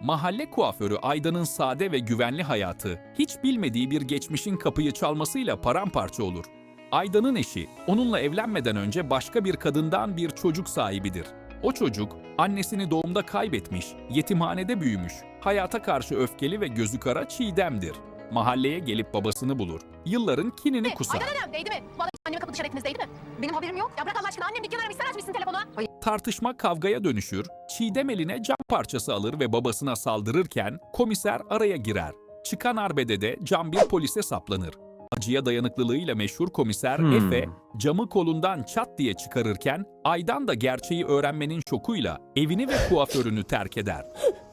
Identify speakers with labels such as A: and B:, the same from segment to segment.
A: Mahalle kuaförü Aydan'ın sade ve güvenli hayatı, hiç bilmediği bir geçmişin kapıyı çalmasıyla paramparça olur. Aydan'ın eşi, onunla evlenmeden önce başka bir kadından bir çocuk sahibidir. O çocuk, annesini doğumda kaybetmiş, yetimhanede büyümüş, hayata karşı öfkeli ve gözü kara Çiğdem'dir. Mahalleye gelip babasını bulur. Yılların kinini kusar.
B: Aydan Hanım değdi mi? Bana anneme kapı dışarı ettiniz değdi mi? Benim haberim yok. Ya bırak Allah aşkına annem dükkan aramış sen açmışsın telefonu. Hayır.
A: Tartışma kavgaya dönüşür, Çiğdem eline cam parçası alır ve babasına saldırırken komiser araya girer. Çıkan arbede de cam bir polise saplanır. Acıya dayanıklılığıyla meşhur komiser
C: Hmm.
A: Efe, camı kolundan çat diye çıkarırken Aydan da gerçeği öğrenmenin şokuyla evini ve kuaförünü terk eder.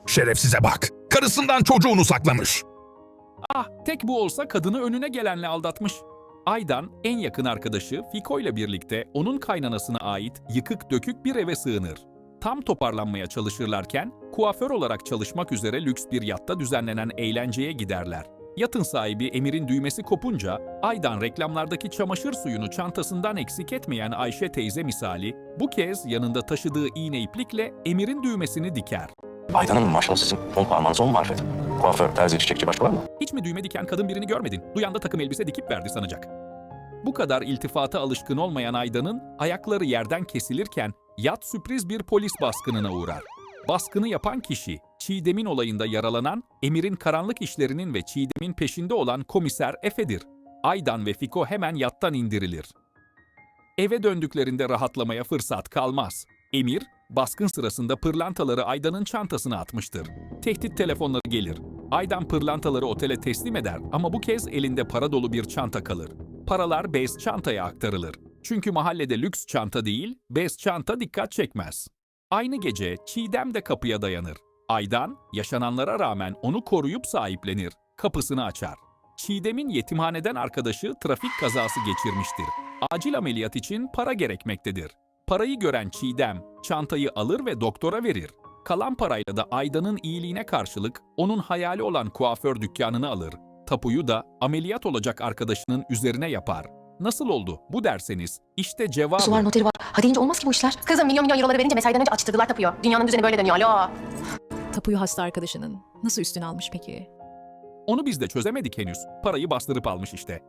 D: Şerefsize bak. Karısından çocuğunu saklamış.
A: Ah, tek bu olsa kadını önüne gelenle aldatmış. Aydan en yakın arkadaşı Fiko ile birlikte onun kaynanasına ait yıkık dökük bir eve sığınır. Tam toparlanmaya çalışırlarken kuaför olarak çalışmak üzere lüks bir yatta düzenlenen eğlenceye giderler. Yatın sahibi Emir'in düğmesi kopunca Aydan reklamlardaki çamaşır suyunu çantasından eksik etmeyen Ayşe teyze misali bu kez yanında taşıdığı iğne iplikle Emir'in düğmesini diker.
C: Aydan Hanım maşallah sizin on parmağınız on marifet. Kuaför, terzi, çiçekçi başka var mı?
A: Hiç mi düğme diken kadın birini görmedin? Duyan da takım elbise dikip verdi sanacak. Bu kadar iltifata alışkın olmayan Aydan'ın ayakları yerden kesilirken yat sürpriz bir polis baskınına uğrar. Baskını yapan kişi, Çiğdem'in olayında yaralanan, Emir'in karanlık işlerinin ve Çiğdem'in peşinde olan komiser Efe'dir. Aydan ve Fiko hemen yattan indirilir. Eve döndüklerinde rahatlamaya fırsat kalmaz. Emir, baskın sırasında pırlantaları Aydan'ın çantasına atmıştır. Tehdit telefonları gelir. Aydan pırlantaları otele teslim eder ama bu kez elinde para dolu bir çanta kalır. Paralar bez çantaya aktarılır. Çünkü mahallede lüks çanta değil, bez çanta dikkat çekmez. Aynı gece Çiğdem de kapıya dayanır. Aydan, yaşananlara rağmen onu koruyup sahiplenir. Kapısını açar. Çiğdem'in yetimhaneden arkadaşı trafik kazası geçirmiştir. Acil ameliyat için para gerekmektedir. Parayı gören Çiğdem, çantayı alır ve doktora verir. Kalan parayla da Aydan'ın iyiliğine karşılık onun hayali olan kuaför dükkanını alır. Tapuyu da ameliyat olacak arkadaşının üzerine yapar. Nasıl oldu bu derseniz işte cevabı.
B: Su var noteri var. Hadi deyince olmaz ki bu işler. Kızım milyon milyon euroları verince mesaiden önce açtırdılar tapuyu. Dünyanın düzeni böyle dönüyor alo.
E: Tapuyu hasta arkadaşının nasıl üstüne almış peki?
A: Onu biz de çözemedik henüz. Parayı bastırıp almış işte.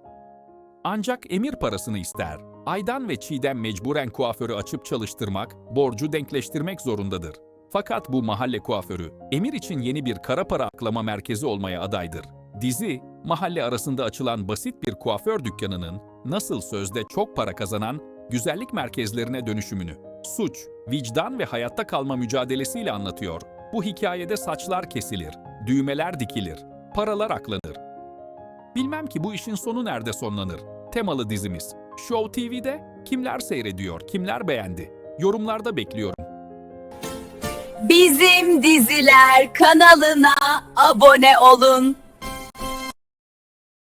A: Ancak emir parasını ister. Aydan ve Çiğdem mecburen kuaförü açıp çalıştırmak, borcu denkleştirmek zorundadır. Fakat bu mahalle kuaförü, emir için yeni bir kara para aklama merkezi olmaya adaydır. Dizi, mahalle arasında açılan basit bir kuaför dükkanının nasıl sözde çok para kazanan güzellik merkezlerine dönüşümünü, suç, vicdan ve hayatta kalma mücadelesiyle anlatıyor. Bu hikayede saçlar kesilir, düğmeler dikilir, paralar aklanır. Bilmem ki bu işin sonu nerede sonlanır. Temalı dizimiz. Show TV'de kimler seyrediyor, kimler beğendi? Yorumlarda bekliyorum.
F: Bizim diziler kanalına abone olun.